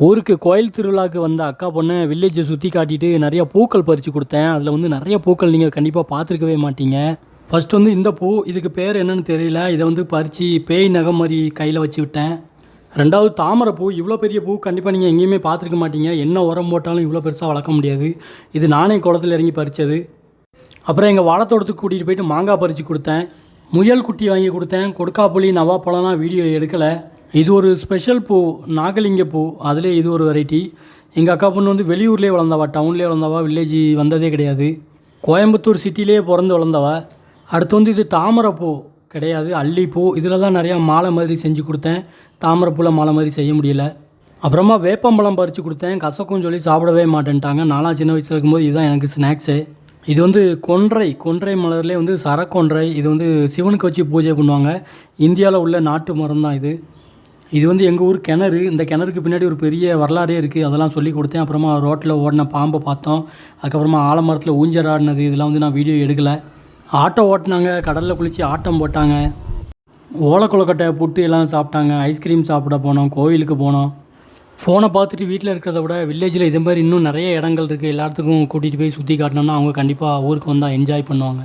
ஊருக்கு கோயில் திருவிழாவுக்கு வந்த அக்கா பொண்ணை வில்லேஜை சுற்றி காட்டிட்டு நிறைய பூக்கள் பறித்து கொடுத்தேன். அதில் வந்து நிறைய பூக்கள் நீங்கள் கண்டிப்பாக பார்த்துருக்கவே மாட்டீங்க. ஃபஸ்ட் வந்து இந்த பூ இதுக்கு பேர் என்னன்னு தெரியல. இதை வந்து பறித்து பேய் நகம் மாதிரி கையில் வச்சு விட்டேன். ரெண்டாவது தாமரை பூ இவ்வளோ பெரிய பூ கண்டிப்பாக நீங்கள் எங்கேயுமே பார்த்துருக்க மாட்டீங்க. என்ன உரம் போட்டாலும் இவ்வளோ பெருசாக வளர்க்க முடியாது. இது நானே குளத்துல இறங்கி பறித்தது அப்புறம் எங்கள் வாழைத்தோட்டத்துக்கு கூட்டிகிட்டு போயிட்டு மாங்காய் பறித்து கொடுத்தேன். முயல் குட்டி வாங்கி கொடுத்தேன். கொடுக்காப்புளி நவாப்பழம்லாம் வீடியோ எடுக்கலை. இது ஒரு ஸ்பெஷல் பூ நாகலிங்க பூ. அதிலே இது ஒரு வெரைட்டி எங்கள் அக்கா பொண்ணு வந்து வெளியூர்லேயே வளர்ந்தவா டவுன்லேயே வளர்ந்தவா வில்லேஜ் வந்ததே கிடையாது. கோயம்புத்தூர் சிட்டிலேயே பிறந்து வளர்ந்தவா. அடுத்து வந்து இது தாமரைப்பூ கிடையாது அல்லிப்பூ இதில் தான் நிறையா மாலை மாதிரி செஞ்சு கொடுத்தேன். தாமரைப்பூவில் மாலை மாதிரி செய்ய முடியல. அப்புறமா வேப்பம்பழம் பறித்து கொடுத்தேன். கசக்கும் சொல்லி சாப்பிடவே மாட்டேன்ட்டாங்க. நான்லாம் சின்ன வயசில் இருக்கும்போது இதுதான் எனக்கு ஸ்நாக்ஸு இது வந்து கொன்றை கொன்றை மலர்லேயே வந்து சரக்கொன்றை. இது வந்து சிவனுக்கு வச்சு பூஜை பண்ணுவாங்க. இந்தியாவில் உள்ள நாட்டு மரம் தான் இது. இது வந்து எங்கள் ஊர் கிணறு. இந்த கிணறுக்கு பின்னாடி ஒரு பெரிய வரலாறே இருக்குது அதெல்லாம் சொல்லி கொடுத்தேன். அப்புறமா ரோட்டில் ஓடின பாம்பை பார்த்தோம். அதுக்கப்புறமா ஆலமரத்தில் ஊஞ்சல் ஆடினது. இதெல்லாம் வந்து நான் வீடியோ எடுக்கலை. ஆட்டோ ஓட்டினாங்க. கடலில் குளித்து ஆட்டம் போட்டாங்க. ஓலக்குளக்கட்டை புட்டு எல்லாம் சாப்பிட்டாங்க. ஐஸ்கிரீம் சாப்பிட போனோம். கோயிலுக்கு போனோம். ஃபோனை பார்த்துட்டு வீட்டில் இருக்கிறத விட வில்லேஜில் இதே மாதிரி இன்னும் நிறைய இடங்கள் இருக்குது எல்லாத்துக்கும் கூட்டிகிட்டு போய் சுற்றி காட்டினோம்னா அவங்க கண்டிப்பாக ஊருக்கு வந்தால் என்ஜாய் பண்ணுவாங்க.